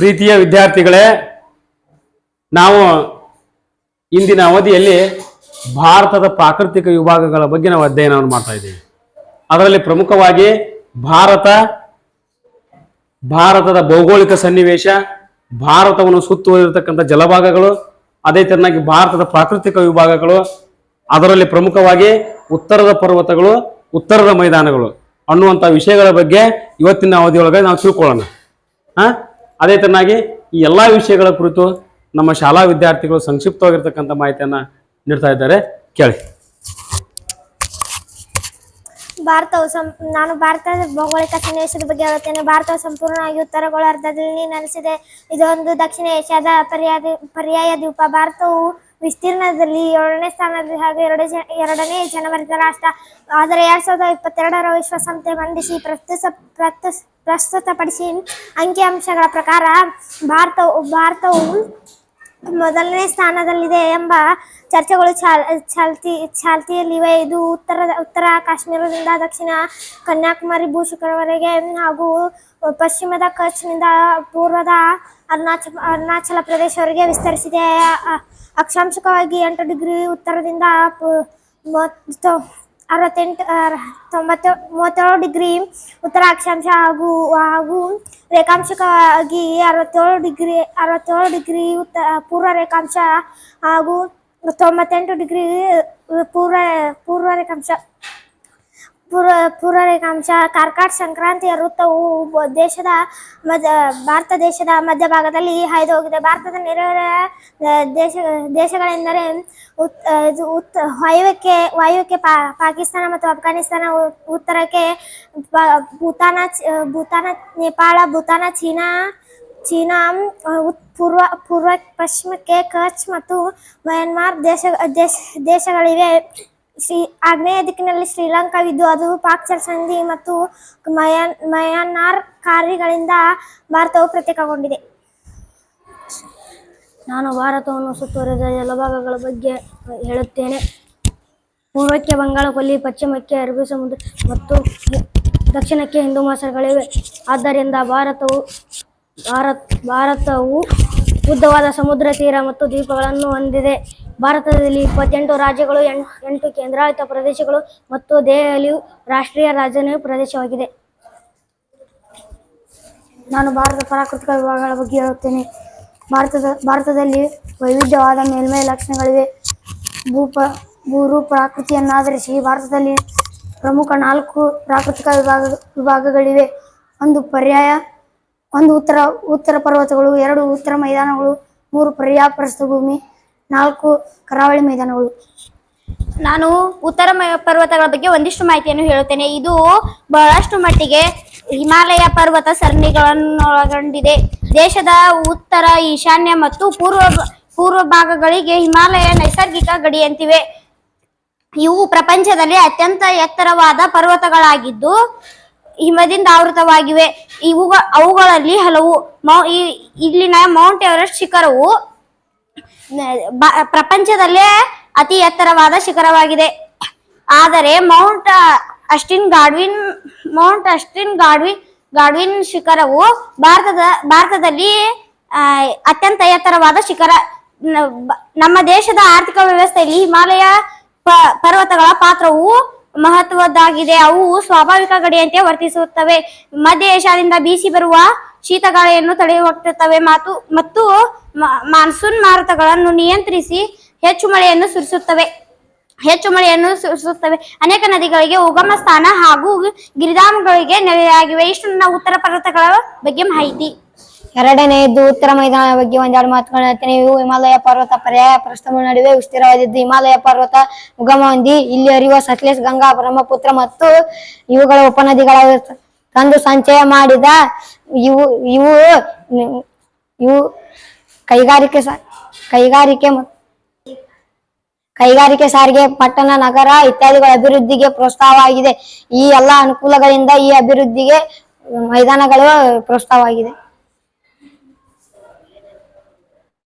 ಪ್ರೀತಿಯ ವಿದ್ಯಾರ್ಥಿಗಳೇ, ನಾವು ಇಂದಿನ ಅವಧಿಯಲ್ಲಿ ಭಾರತದ ಪ್ರಾಕೃತಿಕ ವಿಭಾಗಗಳ ಬಗ್ಗೆ ನಾವು ಅಧ್ಯಯನವನ್ನು ಮಾಡ್ತಾ ಇದ್ದೀವಿ ಅದರಲ್ಲಿ ಪ್ರಮುಖವಾಗಿ ಭಾರತ, ಭಾರತದ ಭೌಗೋಳಿಕ ಸನ್ನಿವೇಶ, ಭಾರತವನ್ನು ಸುತ್ತುವರಿರತಕ್ಕಂಥ ಜಲಭಾಗಗಳು, ಅದೇ ತೆರನಾಗಿ ಭಾರತದ ಪ್ರಾಕೃತಿಕ ವಿಭಾಗಗಳು, ಅದರಲ್ಲಿ ಪ್ರಮುಖವಾಗಿ ಉತ್ತರದ ಪರ್ವತಗಳು, ಉತ್ತರದ ಮೈದಾನಗಳು ಅನ್ನುವಂಥ ವಿಷಯಗಳ ಬಗ್ಗೆ ಇವತ್ತಿನ ಅವಧಿಯೊಳಗೆ ನಾವು ತಿಳ್ಕೊಳ್ಳೋಣ ಆ? ಅದೇ ತನ್ನಾಗಿ ಈ ಎಲ್ಲ ವಿಷಯಗಳ ಕುರಿತು ನಮ್ಮ ಶಾಲಾ ವಿದ್ಯಾರ್ಥಿಗಳು ಸಂಕ್ಷಿಪ್ತವಾಗಿರ್ತಕ್ಕಂಥ ಮಾಹಿತಿಯನ್ನು ನೀಡ್ತಾ ಇದ್ದಾರೆ. ಕೇಳಿ. ಭಾರತವು ಸಂ, ನಾನು ಭಾರತದ ಭೌಗೋಳಿಕ ಸನ್ನಿವೇಶದ ಬಗ್ಗೆ ಹೇಳುತ್ತೇನೆ. ಭಾರತವು ಸಂಪೂರ್ಣವಾಗಿ ಉತ್ತರ ಗೋಳಾರ್ಧದಲ್ಲಿ ನೆಲೆಸಿದೆ. ಇದೊಂದು ದಕ್ಷಿಣ ಏಷ್ಯಾದ ಪರ್ಯಾಯ ಪರ್ಯಾಯ ದ್ವೀಪ. ಭಾರತವು ವಿಸ್ತೀರ್ಣದಲ್ಲಿ ಏಳನೇ ಸ್ಥಾನದಲ್ಲಿ ಹಾಗೂ ಎರಡು ಜ, ಎರಡನೇ ಜನವರಿದ ರಾಷ್ಟ್ರ. ಆದರೆ ಎರಡ್ ಸಾವಿರದ ಇಪ್ಪತ್ತೆರಡರ ವಿಶ್ವಸಂಸ್ಥೆ ಬಂಧಿಸಿ ಪ್ರಸ್ತುತ ಪ್ರಸ್ತುತ ಪ್ರಸ್ತುತಪಡಿಸಿ ಅಂಕಿಅಂಶಗಳ ಪ್ರಕಾರ ಭಾರತವು ಭಾರತವು ಮೊದಲನೇ ಸ್ಥಾನದಲ್ಲಿದೆ ಎಂಬ ಚರ್ಚೆಗಳು ಚಾಲ್, ಚಾಲ್ತಿ, ಚಾಲ್ತಿಯಲ್ಲಿವೆ. ಇದು ಉತ್ತರದ ಉತ್ತರ ಕಾಶ್ಮೀರದಿಂದ ದಕ್ಷಿಣ ಕನ್ಯಾಕುಮಾರಿ ಭೂಶುಕರವರೆಗೆ ಹಾಗೂ ಪಶ್ಚಿಮದ ಕಚ್ನಿಂದ ಪೂರ್ವದ ಅರುಣಾಚ, ಅರುಣಾಚಲ ಪ್ರದೇಶವರೆಗೆ ವಿಸ್ತರಿಸಿದೆ. ಅಕ್ಷಾಂಶಕವಾಗಿ ಎಂಟು ಡಿಗ್ರಿ ಉತ್ತರದಿಂದ ಮೂವತ್ತು, ಅರವತ್ತೆಂಟು, ಅರ- ತೊಂಬತ್ತು, ಮೂವತ್ತೇಳು ಡಿಗ್ರಿ ಉತ್ತರ ಅಕ್ಷಾಂಶ ಹಾಗೂ ಹಾಗೂ ರೇಖಾಂಶಕವಾಗಿ ಅರವತ್ತೇಳು ಡಿಗ್ರಿ ಅರವತ್ತೇಳು ಡಿಗ್ರಿ ಉತ್ತ ಪೂರ್ವ ರೇಖಾಂಶ ಹಾಗೂ ತೊಂಬತ್ತೆಂಟು ಡಿಗ್ರಿ ಪೂರ್ವ ಪೂರ್ವ ರೇಖಾಂಶ. ಪೂರ್ವ ಪೂರ್ವ ರೇಖಾಂಶ ಕಾರ್ಕಾಟ್ ಸಂಕ್ರಾಂತಿಯ ವೃತ್ತವು ಬ- ದೇಶದ ಮಧ್ಯ ಭಾರತ ದೇಶದ ಮಧ್ಯಭಾಗದಲ್ಲಿ ಹಾಯ್ದು ಹೋಗಿದೆ ಭಾರತದ ನೆರೆಹೊರೆಯ ಆ, ದೇಶ ದೇಶಗಳೆಂದರೆ ಉತ್ ಆ, ಇದು ಉತ್ ವಾಯುವ್ಯಕ್ಕೆ ವಾಯುವ್ಯಕ್ಕೆ ಪಾ ಪಾಕಿಸ್ತಾನ ಮತ್ತು ಅಫ್ಘಾನಿಸ್ತಾನ ಉ- ಉತ್ತರಕ್ಕೆ ಪ- ಭೂತಾನ ಚ- ಭೂತಾನ ನೇಪಾಳ ಭೂತಾನ ಚೀನಾ ಚೀನಾ ಆ, ಉತ್ ಪೂರ್ವ ಪೂರ್ವ ಪಶ್ಚಿಮಕ್ಕೆ ಕಚ್ ಮತ್ತು ಮಯನ್ಮಾರ್ ದೇಶ ದೇಶ ದೇಶಗಳಿವೆ ಶ್ರೀ, ಆಗ್ನೇಯ ದಿಕ್ಕಿನಲ್ಲಿ ಶ್ರೀಲಂಕಾವಿದ್ದು ಅದು ಪಾಕ್ ಸಂಧಿ ಮತ್ತು ಮಯನ್ ಮಯನ್ನಾರ್ ಕಾರ್ಯಗಳಿಂದ ಭಾರತವು ಪ್ರತ್ಯೇಕಗೊಂಡಿದೆ. ನಾನು ಭಾರತವನ್ನು ಸುತ್ತುವರಿದ ಜಲಭಾಗಗಳ ಬಗ್ಗೆ ಹೇಳುತ್ತೇನೆ. ಪೂರ್ವಕ್ಕೆ ಬಂಗಾಳ ಕೊಲ್ಲಿ, ಪಶ್ಚಿಮಕ್ಕೆ ಅರಬ್ಬಿ ಸಮುದ್ರ ಮತ್ತು ದಕ್ಷಿಣಕ್ಕೆ ಹಿಂದೂ ಮಹಾಸಾಗರಗಳಿವೆ ಆದ್ದರಿಂದ ಭಾರತವು, ಭಾರತ್, ಭಾರತವು ಉದ್ದವಾದ ಸಮುದ್ರ, ತೀರ ಮತ್ತು ದ್ವೀಪಗಳನ್ನು ಹೊಂದಿದೆ. ಭಾರತದಲ್ಲಿ ಇಪ್ಪತ್ತೆಂಟು ರಾಜ್ಯಗಳು, ಎಂಟು ಕೇಂದ್ರಾಡಳಿತ ಪ್ರದೇಶಗಳು ಮತ್ತು ದೆಹಲಿಯು ರಾಷ್ಟ್ರೀಯ ರಾಜಧಾನಿ ಪ್ರದೇಶವಾಗಿದೆ. ನಾನು ಭಾರತದ ಪ್ರಾಕೃತಿಕ ವಿಭಾಗಗಳ ಬಗ್ಗೆ ಹೇಳುತ್ತೇನೆ. ಭಾರತದ, ಭಾರತದಲ್ಲಿ ವೈವಿಧ್ಯವಾದ ಮೇಲ್ಮೈ ಲಕ್ಷಣಗಳಿವೆ. ಭೂಪ ಭೂರು ಪ್ರಾಕೃತಿಯನ್ನಾಧರಿಸಿ ಭಾರತದಲ್ಲಿ ಪ್ರಮುಖ ನಾಲ್ಕು ಪ್ರಾಕೃತಿಕ ವಿಭಾಗ, ವಿಭಾಗಗಳಿವೆ. ಒಂದು ಪರ್ಯಾಯ, ಒಂದು ಉತ್ತರ ಉತ್ತರ ಪರ್ವತಗಳು, ಎರಡು ಉತ್ತರ ಮೈದಾನಗಳು, ಮೂರು ಪರ್ಯಾಯ ಪ್ರಸ್ಥಭೂಮಿ ನಾಲ್ಕು ಕರಾವಳಿ ಮೈದಾನಗಳು. ನಾನು ಉತ್ತರ ಪರ್ವತಗಳ ಬಗ್ಗೆ ಒಂದಿಷ್ಟು ಮಾಹಿತಿಯನ್ನು ಹೇಳುತ್ತೇನೆ. ಇದು ಬಹಳಷ್ಟು ಮಟ್ಟಿಗೆ ಹಿಮಾಲಯ ಪರ್ವತ ಸರಣಿಗಳನ್ನೊಳಗೊಂಡಿದೆ. ದೇಶದ ಉತ್ತರ ಈಶಾನ್ಯ ಮತ್ತು ಪೂರ್ವ ಪೂರ್ವ ಭಾಗಗಳಿಗೆ ಹಿಮಾಲಯ ನೈಸರ್ಗಿಕ ಗಡಿಯಂತಿವೆ. ಇವು ಪ್ರಪಂಚದಲ್ಲಿ ಅತ್ಯಂತ ಎತ್ತರವಾದ ಪರ್ವತಗಳಾಗಿದ್ದು ಹಿಮದಿಂದ ಆವೃತವಾಗಿವೆ. ಇವು ಅವುಗಳಲ್ಲಿ ಹಲವು ಮೌ ಇಲ್ಲಿನ ಮೌಂಟ್ ಎವರೆಸ್ಟ್ ಶಿಖರವು ಪ್ರಪಂಚದಲ್ಲೇ ಅತಿ ಎತ್ತರವಾದ ಶಿಖರವಾಗಿದೆ. ಆದರೆ mount Austen Godwin, mount Austen Godwin Godwin ಶಿಖರವು ಭಾರತದ, ಭಾರತದಲ್ಲಿ ಅತ್ಯಂತ ಎತ್ತರವಾದ ಶಿಖರ. ನಮ್ಮ ದೇಶದ ಆರ್ಥಿಕ ವ್ಯವಸ್ಥೆಯಲ್ಲಿ ಹಿಮಾಲಯ ಪರ್ವತಗಳ ಪಾತ್ರವು ಮಹತ್ವದ್ದಾಗಿದೆ. ಅವು ಸ್ವಾಭಾವಿಕ ಗಡಿಯಂತೆ ವರ್ತಿಸುತ್ತವೆ. ಮಧ್ಯ ಏಷ್ಯಾದಿಂದ ಬೀಸಿ ಬರುವ ಶೀತಗಾಳಿಯನ್ನು ತಡೆಯುತ್ತವೆ ಮಾತು ಮತ್ತು ಮಾನ್ಸೂನ್ ಮಾರುತಗಳನ್ನು ನಿಯಂತ್ರಿಸಿ ಹೆಚ್ಚು ಮಳೆಯನ್ನು ಸುರಿಸುತ್ತವೆ. ಹೆಚ್ಚು ಮಳೆಯನ್ನು ಸುರಿಸುತ್ತವೆ. ಅನೇಕ ನದಿಗಳಿಗೆ ಉಗಮ ಸ್ಥಾನ ಹಾಗೂ ಗಿರಿಧಾಮಗಳಿಗೆ ನೆಲೆಯಾಗಿವೆ. ಇಷ್ಟು ನನ್ನ ಉತ್ತರ ಪರ್ವತಗಳ ಬಗ್ಗೆ ಮಾಹಿತಿ. ಎರಡನೆಯದು ಉತ್ತರ ಮೈದಾನದ ಬಗ್ಗೆ ಒಂದೆರಡು ಮಾತುಗಳನ್ನು ಹೇಳ್ತೇನೆ. ಇವು ಹಿಮಾಲಯ ಪರ್ವತ ಪರ್ಯಾಯ ಪ್ರಸ್ಥಭೂಮಿ ನಡುವೆ ವಿಸ್ತೀರವಾಗಿದ್ದು ಹಿಮಾಲಯ ಪರ್ವತ ಉಗಮ ಹೊಂದಿ ಇಲ್ಲಿ ಹರಿಯುವ ಸತ್ಲೇಶ್ ಗಂಗಾ, ಬ್ರಹ್ಮಪುತ್ರ ಮತ್ತು ಇವುಗಳ ಉಪನದಿಗಳ ತಂದು ಸಂಚಯ ಮಾಡಿದ ಇವು ಇವು ಇವು ಕೈಗಾರಿಕೆ ಕೈಗಾರಿಕೆ ಕೈಗಾರಿಕೆ ಸಾರಿಗೆ ಪಟ್ಟಣ, ನಗರ ಇತ್ಯಾದಿಗಳ ಅಭಿವೃದ್ಧಿಗೆ ಪ್ರೋತ್ಸಾಹವಾಗಿದೆ ಈ ಎಲ್ಲ ಅನುಕೂಲಗಳಿಂದ ಈ ಅಭಿವೃದ್ಧಿಗೆ ಮೈದಾನಗಳು ಪ್ರೋತ್ಸಾಹವಾಗಿದೆ